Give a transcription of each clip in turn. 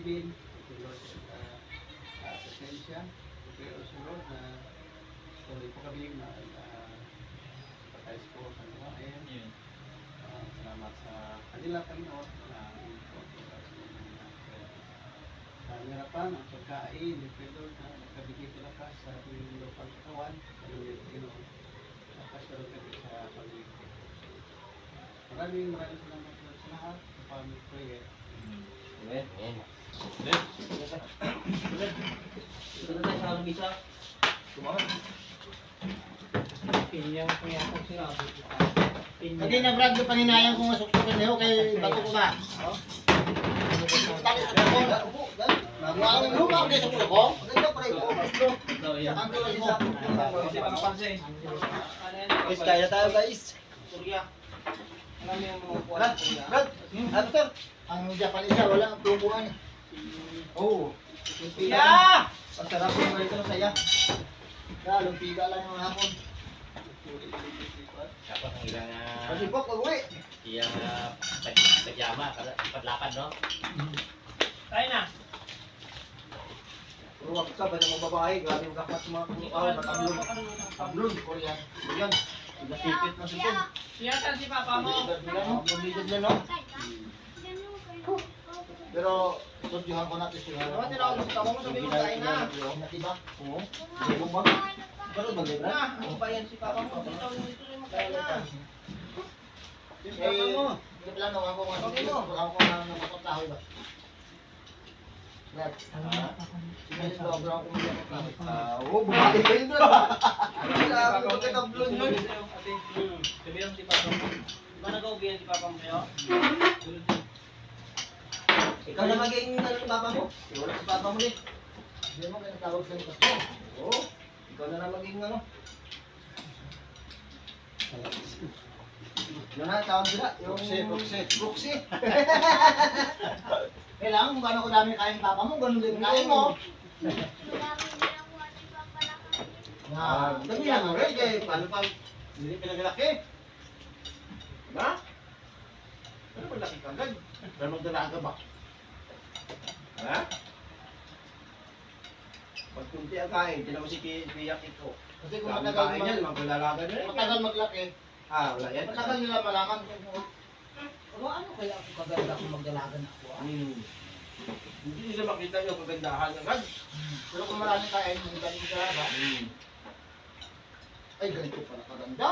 pag-ibig, tulad sa uh, presensya, pero sunod na tuloy po kami na uh, patayos po sa gawain. Ah, salamat sa kanila Panginoon na sa harapan ang pagkain, ni Pedro na nakabigay ko lakas sa ating lokal katawan, Panginoon Panginoon, lakas na kami sa pag-ibig. Maraming maraming salamat sa lahat sa family prayer. Amen. Ito ko kung ko. Hindi na Brad, yung panginayang kong masuksukin niyo kay bato ko ba? Oh. Tali sa ko. Mga ang luma ko sa ko. Pa rin. Yan. Ang mo. Guys, kaya tayo guys. Surya. Alam mo yung mga Brad, Brad, ano to? Ang Japanese siya, wala ang tubuan. Oh! Yeah! Pasarap yung sa saya. Ya, lumpiga lang yung hapon. Dapat ang ilang Kasi po, pag-uwi. iyang pagyama, padlapan, no? Tayo na. Ruwag ka ba ng babae? Grabe yung kapat sa mga kukaw, matablon. Tablon, Korean. Korean. Nasipit na sipon. Siya saan si Papa mo? Lumigod yan, no? Pero, tudyohan ko natin sila. Ano, tinawag mo sa mo, sabi mo, kain na. Natiba? Oo. Hindi mo ba? Pero ba, Libra? Na, ano ba yan si Papa mo? Dito, dito rin mo kain na. Eh, hindi pala nung ako nga. Okay mo. Ako nga nang makatahoy ba? Brad. Sige, sobra ako kumilya ng kahoy. Ah, oo, bumali pa yun, Brad. Sabi ko, katablon yun. Sabi lang si Papa mo. Ba nag-ubihan si Papa mo yun? Ikaw na maging ano ng papa mo? Wala si papa mo din. Hindi mo kaya tawag sa ipas mo. Oo. Ikaw na na maging ano. Ano na tawag sila? Yung... Proxy, proxy. Proxy. Kailangan kung gano'n kadami kain papa mo, gano'n din kain mo. Ah, dami lang ang rin. Eh, paano pa? Hindi pinagalaki. Diba? Ano ba laki kagad? Pero magdalaga ba? Ha? Pag kunti ang kain, tinan mo si Pi- Piyak ito. Kasi kung Dami matagal kain yan, mag maglalalaga na rin. matagal maglaki, Ah, wala yan. matagal nila malaman kung ano, ano kaya ako kaganda kung magdalaga na ako ah? Hmm. Hindi nila makita yung kagandahan agad. Pero kung marami kain, yung galing ka ba? Hmm. Ay, ganito pala kaganda.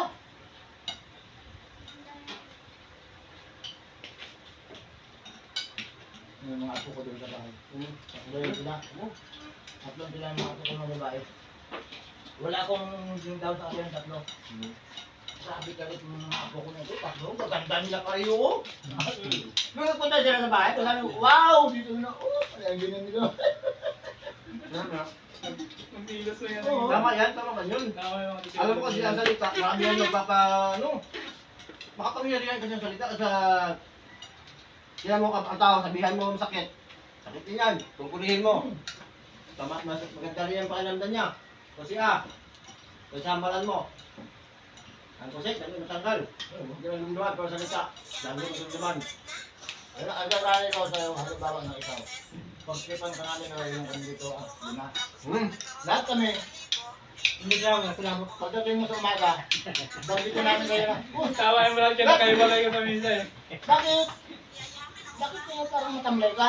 Yung mga apo ko doon sa bahay. Hmm. Tatlo sila. Tatlong sila yung mga apo ko ng babae. Wala akong yung down sa kanilang tatlo. Hmm. Sabi ka rin ng mga apo ko na ito, tatlo, maganda nila kayo. Nung nagpunta sila sa bahay, sabi ko, wow, dito na, oh, ayan ganyan nila. Tama. Ang na yan. Tama yan, tama ba yun? Tama yung mga Alam mo kasi ang salita, marami yan nagpapa, ano, makapangyarihan kasi ang salita sa, sila mo ang tao, sabihan mo masakit. Sakit din yan, tungkulihin mo. Tama, mas, maganda rin ang pakiramdam niya. Kasi ah, kasambalan mo. Ang kusik, dami matanggal. Hindi na lumuluhan, pero salita, dami masunduman. Ano, ang gagawin ko sa'yo, halimbawa na ikaw. Pagkipan ka namin na yung kami dito, ah, lima. Hmm. Lahat kami, hindi lang, salamat. Pagdating mo sa umaga, dito namin kayo na, oh, Tawa yung mga kinakaibalay ko sa misa eh. bakit? Bakit kaya parang matamlay ka?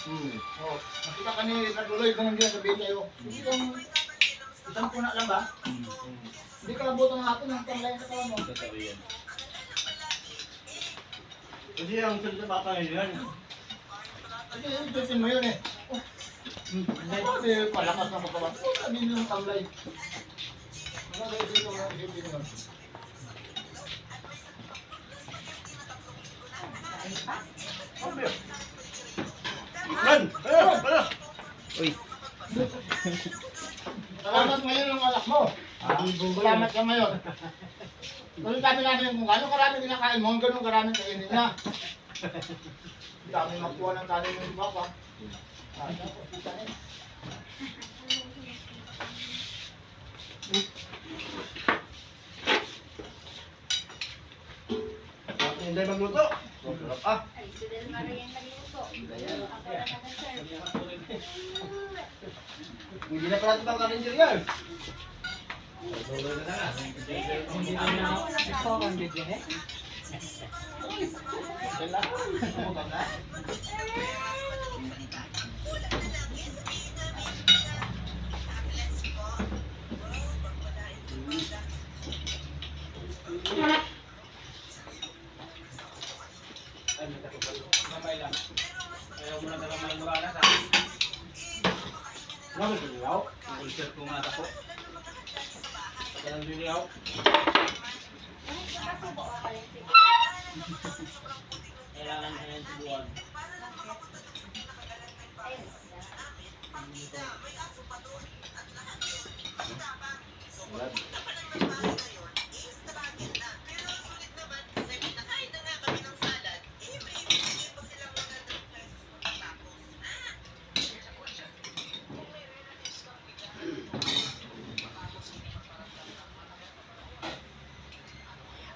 Hmm. Oh, nakita ka ni Naguloy, ganun din sabihin sa'yo. Hindi kang, isang puna lang ba? Hindi ka labutang hapon, ang tamlay ka mo. Totoo yan. Kasi ang salita makapangyarihan. Kasi yung tusin mo yun eh. Oh, Hindi kasi palakas ng katawan. Oh, sabi nyo yung tamlay. Ano ba yung isipin mo? Run! Salamat ka ngayon. Kung sabi natin kung gaano karami kinakain mo, ganun karami kainin niya. Dami magkuha ng kanin ng iba pa. Ah, tapos kita eh. Hindi magluto. Sarap ah. Ay, si Del Maria yung nagluto. Ako na nag-serve. Hindi na pala karindir yan. Kamay Ano ba ito yaw? Ang ulcer ko nga ako. Kaya nang diniyaw. Ano sa kasubo ka pala si Kailangan na yan subuan. Ayun.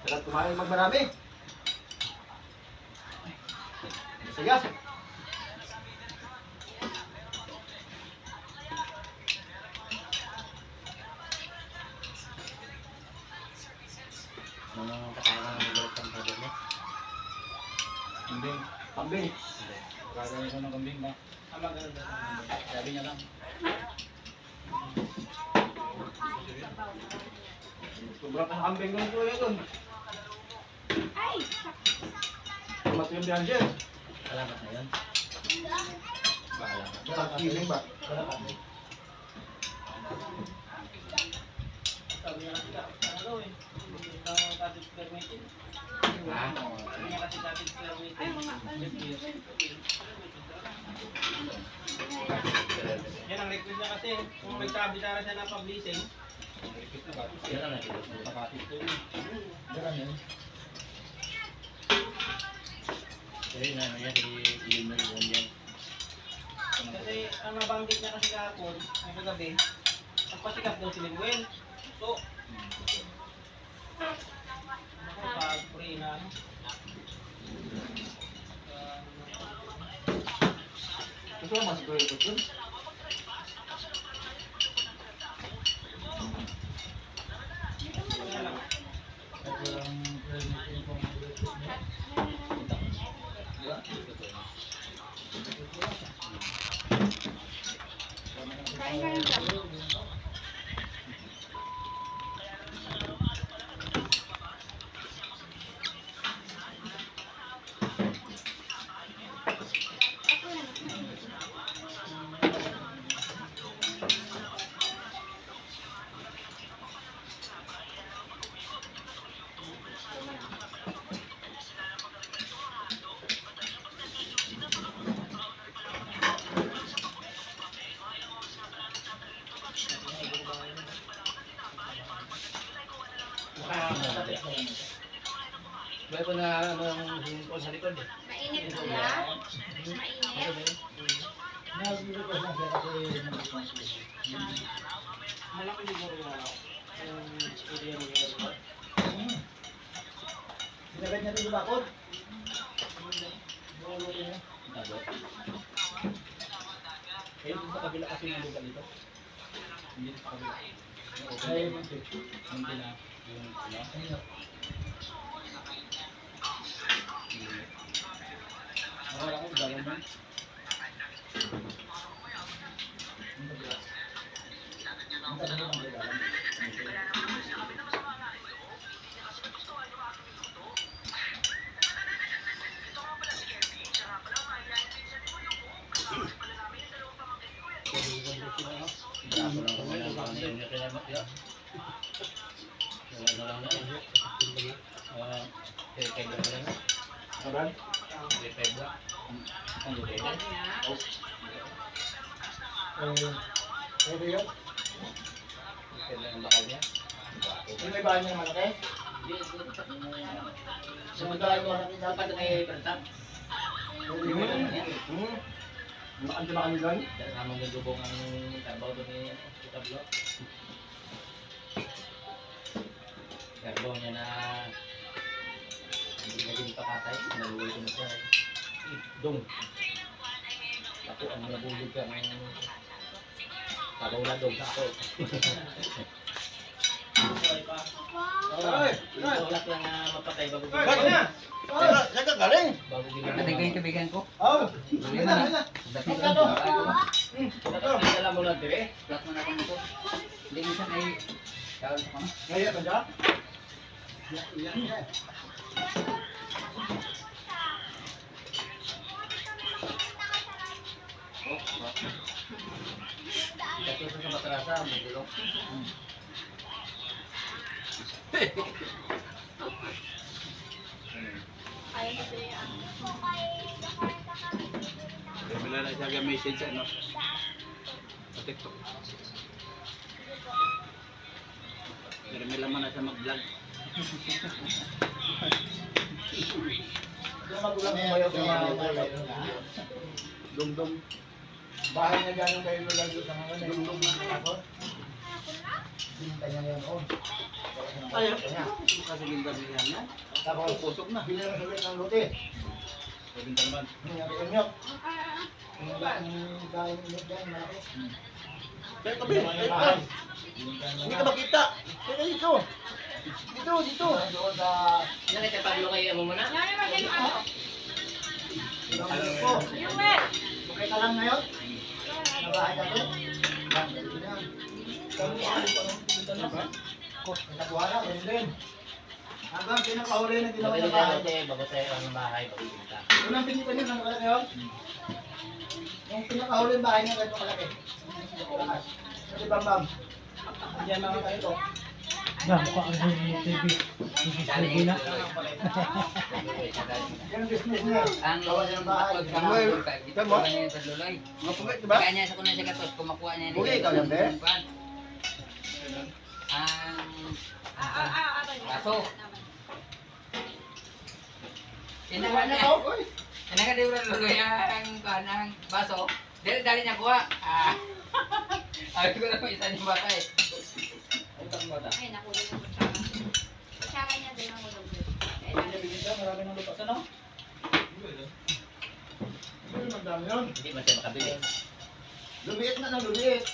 Sarap kumain magmarami. Sige. Kambing. Kambing. Gagawin ko ng kambing ba? Ah, maganda na. Sabi niya lang. Sobra pa sa kambing ng kuya doon. Ay! Tumat yung biyan siya. Salamat na yun. Bahala ka. Sarap feeling ba? Sabi niya kasi ano eh. Ang tatid square meeting. Ha? Sabi niya kasi. Ay, mga Yan ang request niya kasi. Kung nagsabi sana siya ng publishing. Ang request na ba? Yan ang. Kapatid ko yun. Kasi na ano yan, i-ilim na yun yan. Kasi ang nabanggit niya kasi kahapon, ang kagabi, nagpasikat daw si Linwen. So, ako pag pray na ano. Gusto mo mas kuya ito doon? kaya lang. Kain ka rin ba? Ako na. Ba't ko na ano ang swimming pool sa likod eh. Mainit pala. Mainit. Malaki siguro yung ano, yung area mo yun. Sinagad niya rin yung bakod. Tabo. Eh, dun yung lugar dito. Braso lang naman ang mga yun yung kinamak yan. Wala na lang na. Ah, kay kay lang lang. Aran? Kay Pebla. Ang lukay na. Ano yun? Kay lang ang bakal niya. Yung may bahan niya malaki? Samantalang yung malaki dapat ay pertap. Hmm. Bukan ba kami doon? Dahil namang gagubong ang trabaho doon ni Tablo. Trabaho niya na hindi naging pa patay, naluwi ko na siya. Dong. Ako ang nabulog ka ng Tabaw na dong sa ako. Ay, Ikaw lang na mapatay bago Ay, na. Saan saan ka galing? Bago Ating ginagawa. yung kaibigan ko. Oh, Dali ayun na na, na. ayun na. Dati Ito, na ito. ito. Nakakita mo lang dire. Flat mo na kung ito. Hindi mo siya kay... Kawal ko na. Ngayon ka dyan? Kasi sa matrasa, may gulong. Wala na siya message ano. Sa TikTok. Pero may laman na siya mag-vlog. Magulang mo kayo kung mga Dum-dum. bahay na gano'n kayo lagi sa mga. Dum-dum na ako. Binta niya yan noon. Kasi gingabi yan. Tapos, Pusok na. na sa ng lote. Sabi. Nangyari dahil yung nyok dyan, malaki. Kaya tabi, ay, ay, hindi ka makita. Kaya dito. Dito, dito. Doon sa Nakita Pablo kayo mo muna? ilang nyok ko. Okay ka lang ngayon? Sa bahay na to? Yan, dito na yan. Kami ng na ba? Nakuha na, yun din. Hanggang pinakahuli na ginawa Bago sa tayo bahay. kasi, bago tayo ang bahay, bago kita. Unang pinito niyo, ano kalaki yun? Yung pinakahuli yung bahay niya, ganito kalaki. Lakas. Kasi bam bam. Diyan mga ganito. Dali na. Yan ang business niya. Ang Gawa niya ng bahay. pagkakamagod ka, ginawa niya yung tagluloy. Mga pugay, di ba? Kaya niya sa kunan siya katos, kumakuha niya Buli, ikaw yan, be? Ang... Kaso. Inawa Ano niya. to? Inaga di ba luloy ang kanang baso. Dali dali niya kuha. Ah. Ay ko na isa niya bata eh. Ay, tang bata. Ay, nakulong yung kutsara. Kutsara niya din ang ulog. Hindi niya bigyan siya, marami ng lupa. Saan ako? Uy, magdami yun. Hindi man siya makabili. Lumiit na ng lumiit.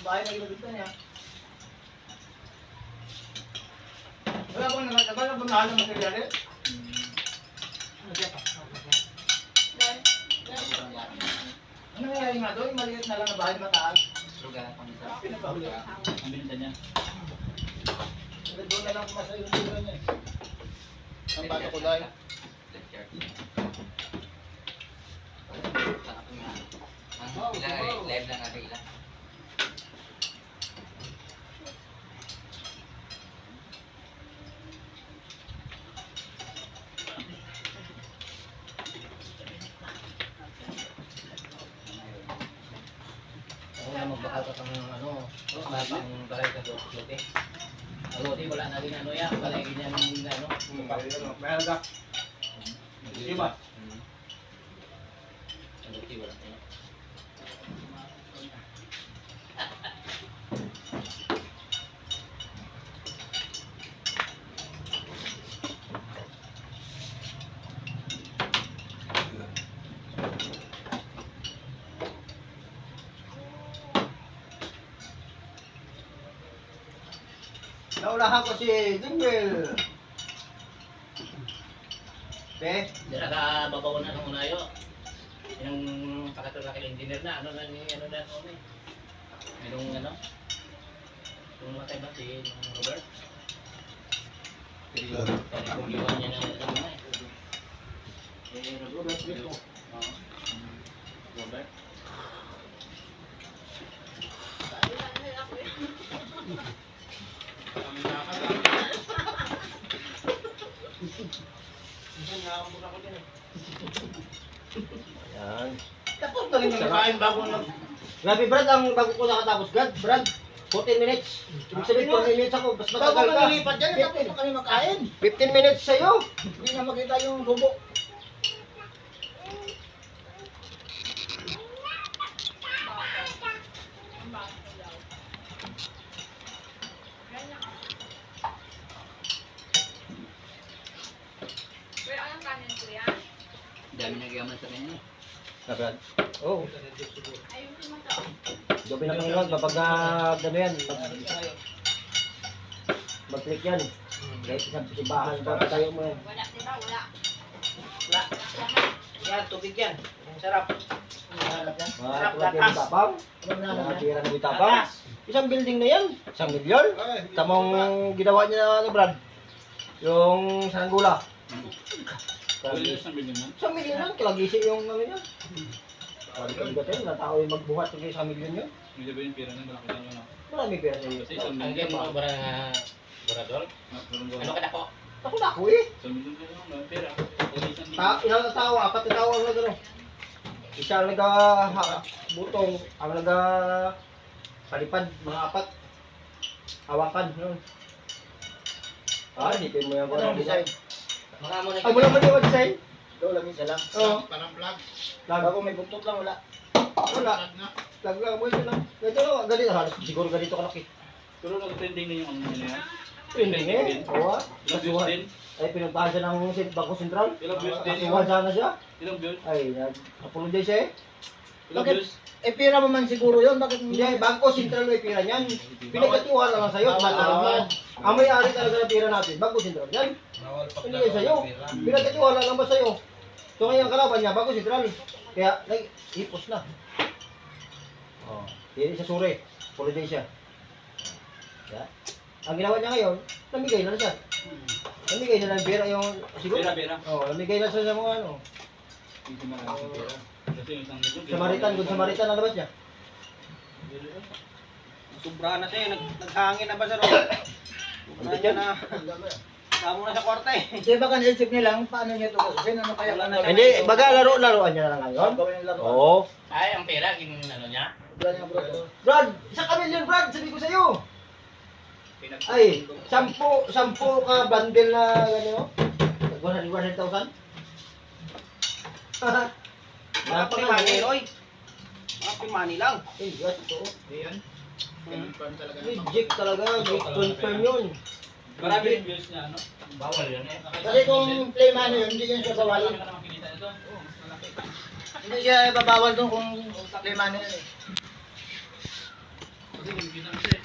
Bahay na ginagita niya. Wala bang naman, wala bang nahal ng materyales? Ano nangyayari nga doon? Maliit na lang na bahay mataas. Lugar pang isa. Pinapahuli. Ang binta niya. Doon na lang kumasa yung tira niya. Ang bata ko dahil. Live lang natin ilang. Ako na magbakal ka ng ano, mapang balay ka doon, lote. Ang lote, wala na rin ano yan, balay ganyan ano. Meron ka. Di ba? Ang lote, wala na yan. Naulahan ko si Jimwell. Te, Dira ka babaw na ng unayo. Yung pakatulak engineer na, ano na ni ano na ano eh. Merong ano? Yung matay ba si Robert? Kaya kung iwan niya na ano na eh. Eh, Robert, Oo. Robert. Yan. Tapos na rin yung kain bago nag... Grabe Brad, ang bago ko nakatapos God, Brad. 14 minutes. Ibig sabihin 14 minutes ako, mas matagal ka. Bago nilipat yan, tapos na kami makain. 15 minutes sa'yo. Hindi na makita yung. Pero anong kanin, kuya? sa inyo. Oo. Mo to. Gabi na kang iwan, kapag ah, ano yan, mag, mag-click yan. Kahit sa simbahan, tayo mo yan. Wala, di ba? Wala. Wala. Yan, tubig yan. Ang sarap. Mga Sarap, tulad yan, gatas. tapang. Mga tira na bitapang. Isang building na yan. Isang milyon. Tamang ginawa niya na ano, Brad? Yung sanggula. Pwede sa bilhin mo. Isang milyon lang, kilagisi yung ano niya. Sabi ko, gatin, na tao yung magbuhat ng isang milyon yun. May sabihin pira na malaki lang ano. Marami pera niya. Kasi isang Ang milyon game mo, bara. Ah, ba? Ano ka na po? Ako na ako eh. Isang milyon na lang, isang milyon. Ta ilang na tao, apat na tao ang nagano. Isa ang naga ha- butong, ang naga palipad, mga apat. Hawakan, yun. Ah, hinipin mo yan ko ng design. Mga mo na Ay, wala man yung design? Ito lang isa lang. Oo. Parang vlog. Lag. Bago may buntot lang wala. Wala. Lag lang mo ito lang. Ganito lang, ganito. Halos siguro ganito kalaki. Pero nag-trending na yung ano nila yan. Hindi eh. Oo ah. Din? Ay, pinuntahan siya ng Bangko Sentral. Ilang views din? Kasuhan sana siya. Ilang views? Ay, nag-apologize siya eh. Bakit? Eh, pira mo man siguro yun. Bakit Hindi, Bangko Sentral may pira niyan. Pinagkatiwala lang sa'yo. Matanong mo. Ang may-ari talaga ng pira natin, Bangko Sentral yan. Hindi yan sa'yo. Pinagkatiwala lang ba sa'yo? So ngayon ang kalaban niya, Bangko Sentral. Kaya, like, ipos na. Oh, hindi siya suri. Apologize siya. Yeah. Ang ginawa niya ngayon, namigay na siya. Namigay na ng pera yung, siguro. Pera, pera. Oh, namigay na siya sa mga ano. Hindi marami sa pera. Kasi. Samaritan, kung Samaritan ang labas niya. Sobra na siya. Nag naghangin na ba sa ro? Sobra niya na. Tamo na sa kwarta eh. Hindi ba kan isip nila paano niya ito gawin? Ano kaya Wala na. Hindi, baga laro-laruan niya na lang ngayon. Oo. Ay, ang pera, kin ano niya? Bro. Brad, isang kamilyon Brad, sabi ko sa'yo. Ay, sampu, sampu ka bundle na gano'n, no? 100,000? Mga primani, Roy. Mga primani lang. Eh, yes, totoo. Yan. Confirm talaga. Legit talaga, confirm yun. Marami yung views niya, ano? Bawal yun eh. Kasi kung play money yun, hindi yan siya bawalin. Hindi siya babawal doon kung play money yun eh. Kasi hindi kita